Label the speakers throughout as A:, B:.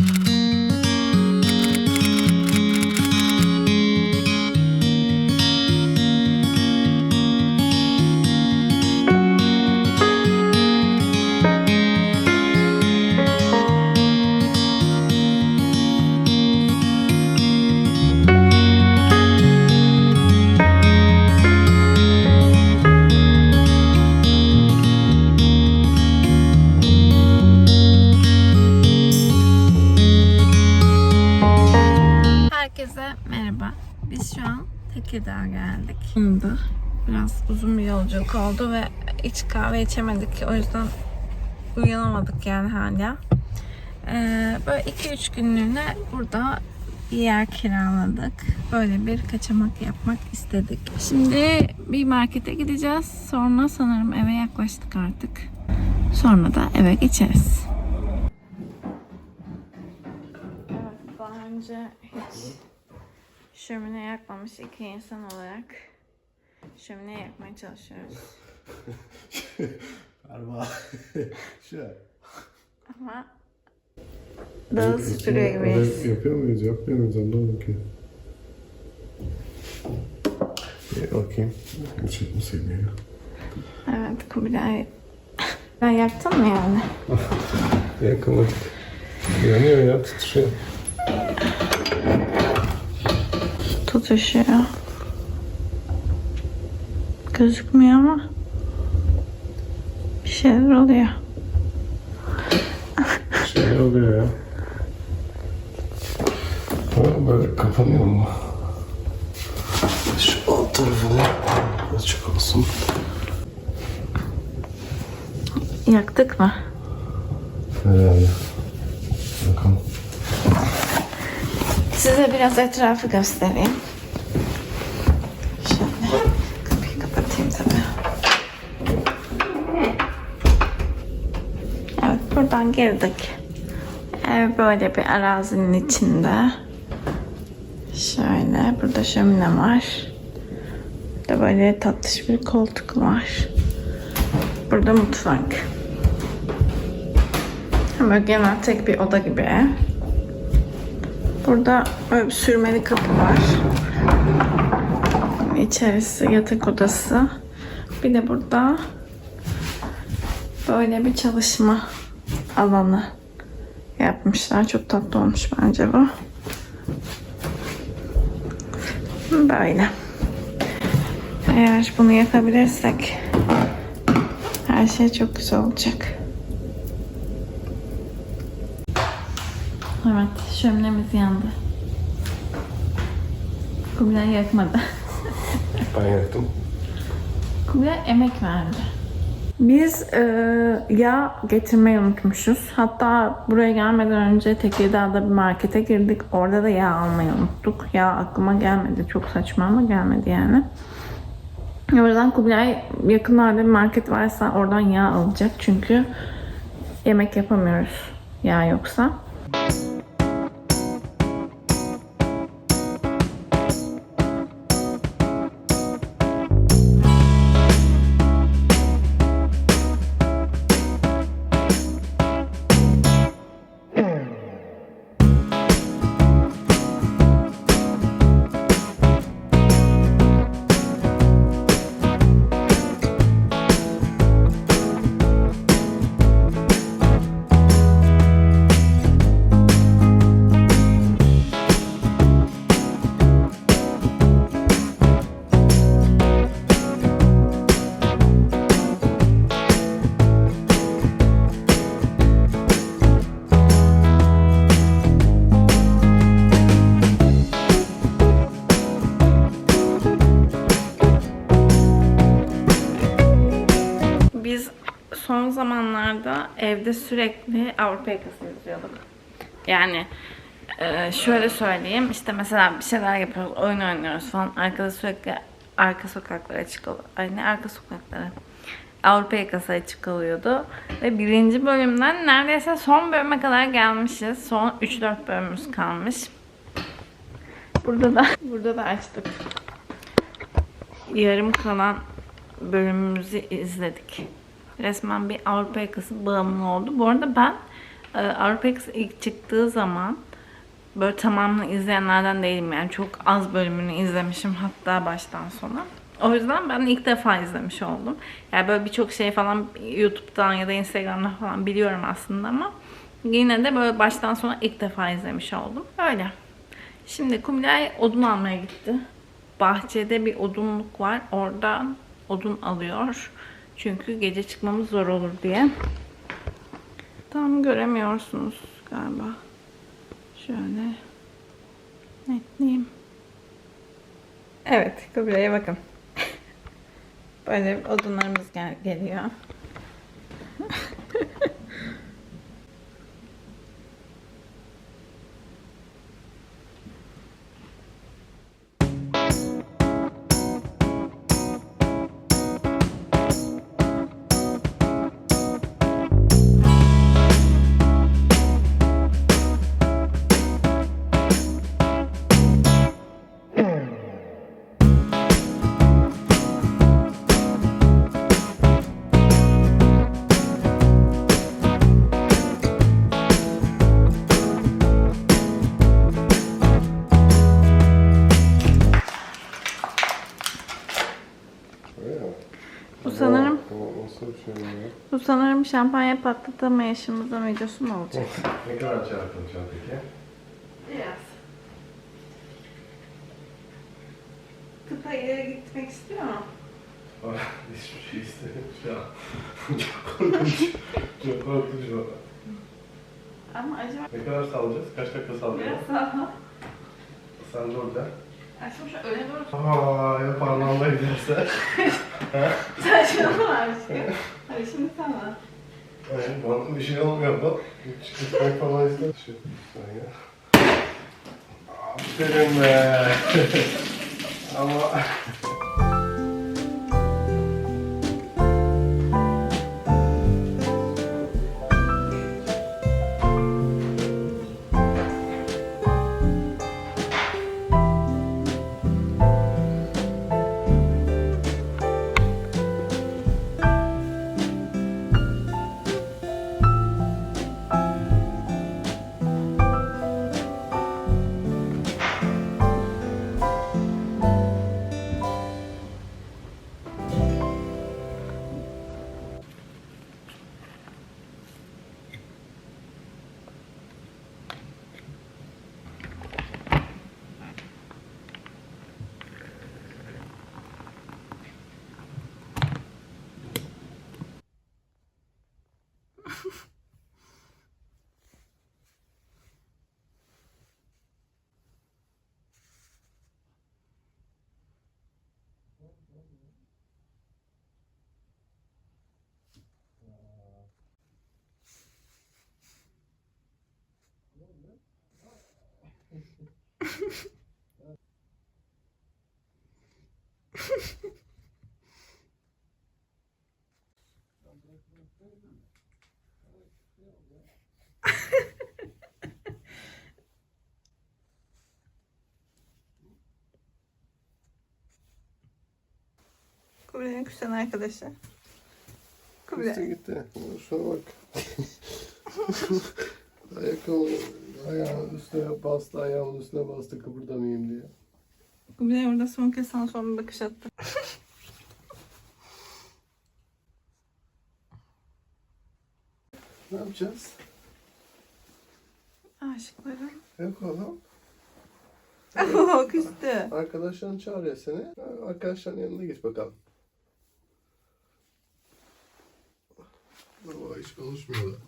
A: Mm-hmm. Tekirdağ'a geldik. Şimdi biraz uzun bir yolculuk oldu ve hiç kahve içemedik. O yüzden uyanamadık yani hala. Ee, böyle 2-3 günlüğüne burada bir yer kiraladık. Böyle bir kaçamak yapmak istedik. Şimdi bir markete gideceğiz. Sonra sanırım eve yaklaştık artık. Sonra da eve geçeriz. Evet, daha önce hiç şömine yakmamış iki insan olarak şömine yakmaya çalışıyoruz.
B: Galiba şu.
A: Ama dağı süpürüyor gibiyiz.
B: Yapıyor muyuz, yapmıyor muyuz anlamadım ki. Bir bakayım. Çekmeseydim ya.
A: Evet Kubilay. Ben yaktın mı yani?
B: Yakamadık. Yanıyor ya, titriyor.
A: Tutuşuyor. Gözükmüyor ama bir şeyler oluyor.
B: Şey oluyor ya. Böyle kapanıyor mu? Şu alt tarafını açık olsun.
A: Yaktık mı?
B: Herhalde. Bakalım.
A: Size biraz etrafı göstereyim. Şöyle kapıyı kapatayım tabii. Evet buradan girdik. Ev böyle bir arazinin içinde. Şöyle burada şömine var. Burada böyle tatlış bir koltuk var. Burada mutfak. Böyle genel tek bir oda gibi. Burada böyle bir sürmeli kapı var. İçerisi yatak odası. Bir de burada böyle bir çalışma alanı yapmışlar. Çok tatlı olmuş bence bu. Böyle. Eğer bunu yapabilirsek her şey çok güzel olacak. Evet, şöminemiz yandı. Kubilay yakmadı.
B: Ben yaktım.
A: Kubilay emek verdi. Biz e, yağ getirmeyi unutmuşuz. Hatta buraya gelmeden önce Tekirdağ'da bir markete girdik. Orada da yağ almayı unuttuk. Yağ aklıma gelmedi. Çok saçma ama gelmedi yani. O yüzden Kubilay yakınlarda bir market varsa oradan yağ alacak. Çünkü yemek yapamıyoruz yağ yoksa. Biz zamanlarda evde sürekli Avrupa yakasını izliyorduk. Yani e, şöyle söyleyeyim işte mesela bir şeyler yapıyoruz, oyun oynuyoruz falan. Arkada sürekli arka sokaklar açık oluyor. Ay ne arka sokakları? Avrupa yakası açık oluyordu. Ve birinci bölümden neredeyse son bölüme kadar gelmişiz. Son 3-4 bölümümüz kalmış. Burada da burada da açtık. Yarım kalan bölümümüzü izledik. Resmen bir Avrupa yakası bağımlı oldu. Bu arada ben Ee, Avrupa Yakası ilk çıktığı zaman böyle tamamını izleyenlerden değilim yani çok az bölümünü izlemişim hatta baştan sona. O yüzden ben ilk defa izlemiş oldum. Yani böyle birçok şey falan YouTube'dan ya da Instagram'dan falan biliyorum aslında ama yine de böyle baştan sona ilk defa izlemiş oldum. Öyle. Şimdi Kubilay odun almaya gitti. Bahçede bir odunluk var. Oradan odun alıyor. Çünkü gece çıkmamız zor olur diye. Tam göremiyorsunuz galiba. Şöyle netleyeyim. Evet, Kubilay'a bakın. Böyle odunlarımız gel geliyor. Bu sanırım şampanya patlatamayışımızın videosu mu olacak?
B: ne kadar çarpılacak peki?
A: Biraz. İleri gitmek istiyor mu?
B: Hiçbir şey istemiyorum şu an. Çok korkunç. Çok korkunç valla.
A: Ama acaba
B: Ne kadar sallayacağız? Kaç dakika sallayacağız?
A: biraz daha...
B: Sen de orada.
A: Aşkım şu öne doğru
B: Aa, ya parmağımla giderse.
A: Sen şuna var aşkım. Hadi şimdi sana.
B: Hayır, bana bir şey olmuyor bak. Gitmek falan istemem. Şu, sen ya. Aferin be. Ama...
A: Kubilay'ın küsen arkadaşı.
B: Gitti gitti. Şuna bak. Ayakkabı ayağın üstüne bastı, ayağımın üstüne bastı kıpırdamayayım diye.
A: Kubilay orada son kez sana son bir bakış attı.
B: Ne yapacağız?
A: Aşıklarım.
B: Yok oğlum.
A: Oo küstü.
B: Arkadaşların çağırıyor seni. Arkadaşların yanına git bakalım. Baba hiç konuşmuyorlar.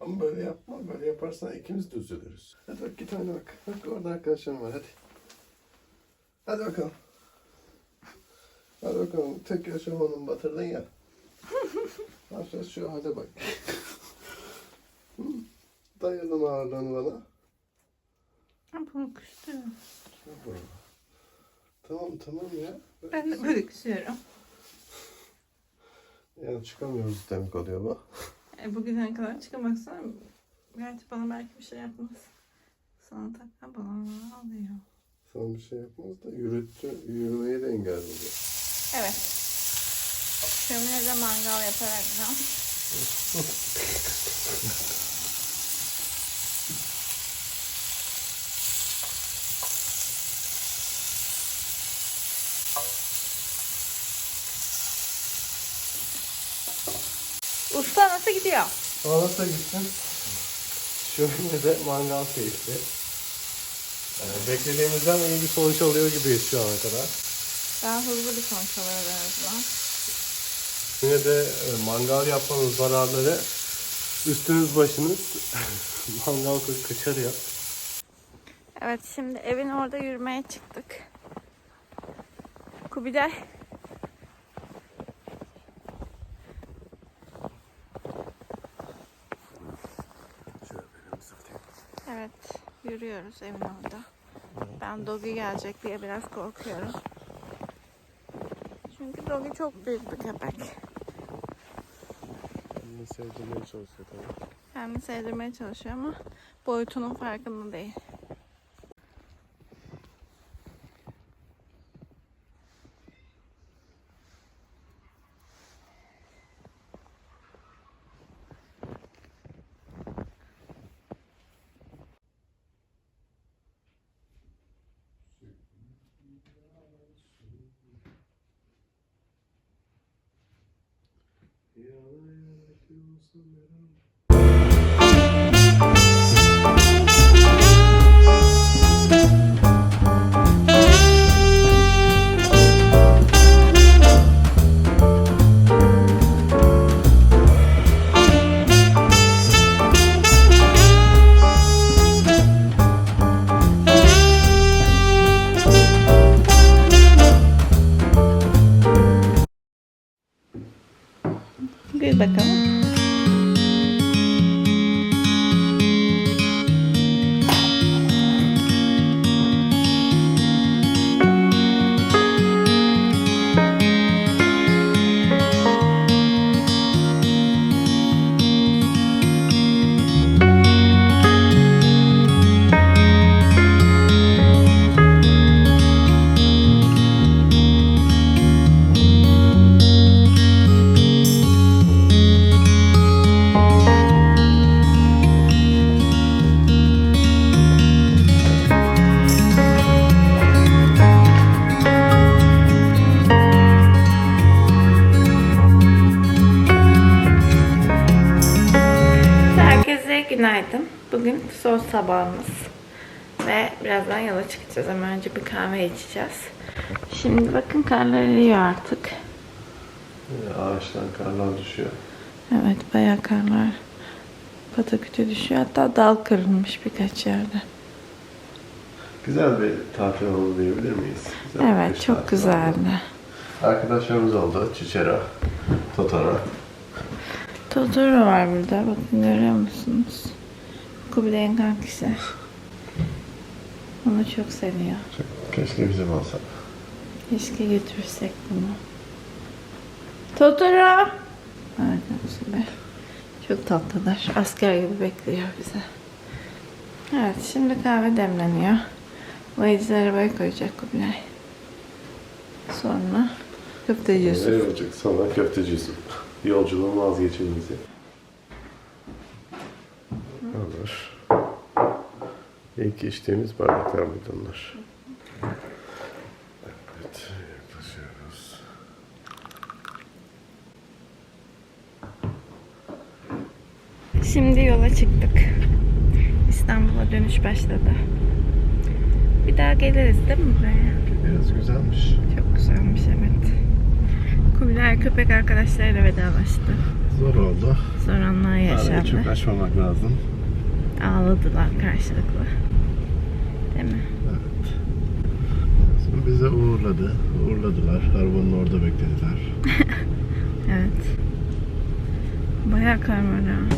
B: Ama böyle yapma. Böyle yaparsan ikimiz de üzülürüz. Hadi bak git oyna bak. Bak orada arkadaşlarım var hadi. Hadi bakalım. Hadi bakalım. Tek yaşamanın batırdın ya. Yapacağız şu hadi bak. Hı, Dayadın ağırlığını bana.
A: Bu küstü.
B: Tamam tamam ya.
A: Ben de böyle küsüyorum.
B: Yani çıkamıyoruz demek oluyor bu.
A: E, bugüne kadar çıkamazsam gerçi bana belki bir şey yapmaz. Sana takma bana alıyor.
B: Sana bir şey yapmaz da yürüttü, yürümeyi de engelliyor.
A: Evet. Şöminede mangal yaparak da Usta nasıl gidiyor?
B: Anlatsa gitsin. Şöyle de mangal keyifli. Yani beklediğimizden iyi bir sonuç alıyor gibiyiz şu ana kadar.
A: Ben hızlı bir sonuç alıyorum en azından.
B: Yine de e, mangal yapmanın zararları üstünüz başınız mangal kı- kaçarıyor.
A: Evet şimdi evin orada yürümeye çıktık. Kubilay. Evet yürüyoruz evin orada. Ben Dogi gelecek diye biraz korkuyorum. Çünkü Dogi çok büyük bir köpek.
B: Kendini sevdirmeye çalışıyor tabii.
A: Kendini sevdirmeye çalışıyor ama boyutunun farkında değil. Good, but come on. Son sabahımız. Ve birazdan yola çıkacağız ama önce bir kahve içeceğiz. Şimdi bakın karlar eriyor artık.
B: Ağaçtan karlar düşüyor.
A: Evet bayağı karlar pataküte düşüyor. Hatta dal kırılmış birkaç yerde.
B: Güzel bir tatil oldu diyebilir miyiz? Güzel
A: Evet çok güzeldi.
B: oldu. Arkadaşlarımız oldu. Çiçera, Totara.
A: Totoro var burada. Bakın görüyor musunuz? Kubilay'ın kankisi. Onu çok seviyor.
B: Çok- Keşke bizim olsa.
A: Keşke götürsek bunu. Totoro! Arkadaşlar. Çok tatlılar. Asker gibi bekliyor bize. Evet şimdi kahve demleniyor. Valizleri arabaya koyacak Kubilay. Sonra köfteci Yusuf.
B: Ne olacak? Sonra köfteci Yusuf. Yolculuğun vazgeçilmezi. Olur. İlk içtiğimiz bardaklar bunlar. Evet, yaklaşıyoruz.
A: Şimdi yola çıktık. İstanbul'a dönüş başladı. Bir daha geliriz değil mi buraya?
B: Biraz güzelmiş.
A: Çok güzelmiş evet. Kubilay köpek arkadaşlarıyla vedalaştı.
B: Zor oldu.
A: Zor anlar
B: Arayı
A: yaşandı.
B: çok açmamak lazım.
A: Ağladılar karşılıklı. Değil mi?
B: Evet. Şimdi bize uğurladı. Uğurladılar. Arabanın orada beklediler.
A: Evet. Bayağı kar var ha.